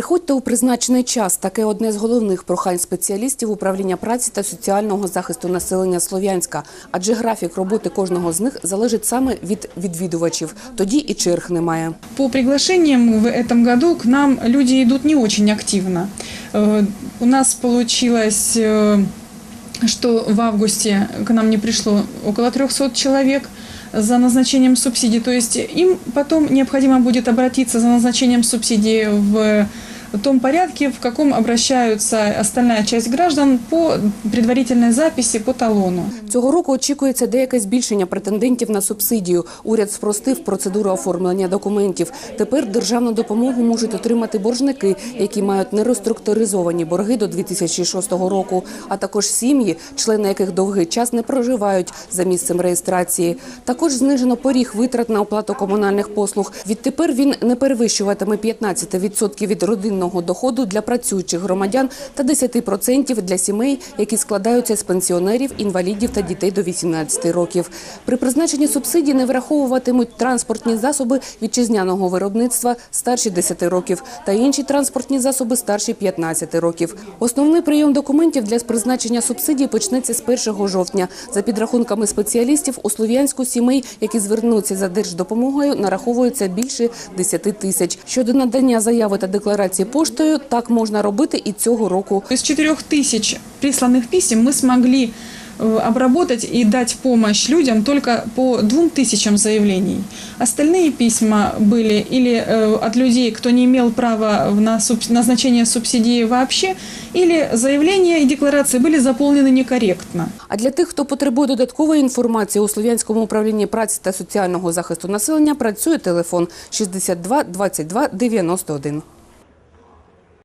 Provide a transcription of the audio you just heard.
Приходьте у призначений час. Таке одне з головних прохань спеціалістів управління праці та соціального захисту населення Слов'янська. Адже графік роботи кожного з них залежить саме від відвідувачів. Тоді і черг немає. По приглашениям в этом году к нам люди идут не очень активно. Э, У нас получилось, э, что в августе к нам не пришло около 300 человек за назначением субсидий. То есть им потом необходимо будет обратиться за назначением субсидии в том порядке, в каком обращаются остальная часть граждан по предварительной записи по талону. Цього року очікується деяке збільшення претендентів на субсидію. Уряд спростив процедуру оформлення документів. Тепер державну допомогу можуть отримати боржники, які мають нереструктуризовані борги до 2006 року, а також сім'ї, члени яких довгий час не проживають за місцем реєстрації. Також знижено поріг витрат на оплату комунальних послуг. Відтепер він не перевищуватиме 15% від родинного доходу для працюючих громадян та 10% для сімей, які складаються з пенсіонерів, інвалідів та дітей до 18 років. При призначенні субсидій не враховуватимуть транспортні засоби вітчизняного виробництва старші 10 років та інші транспортні засоби старші 15 років. Основний прийом документів для призначення субсидій почнеться з 1 жовтня. За підрахунками спеціалістів, у Слов'янську сімей, які звернуться за держдопомогою, нараховується більше 10 тисяч. Щодо надання заяви та декларації поштою, так можна робити і цього року. Из 4 тысяч присланных писем мы смогли э, обработать и дать помощь людям только по двум тысячам заявлений. Остальные письма были или э, от людей, кто не имел права на суб- назначение субсидии вообще, или заявления и декларации были заполнены некорректно. А для тих, хто потребує додаткової інформації, у Слов'янському управлінні праці та соціального захисту населення працює телефон 62 22 91.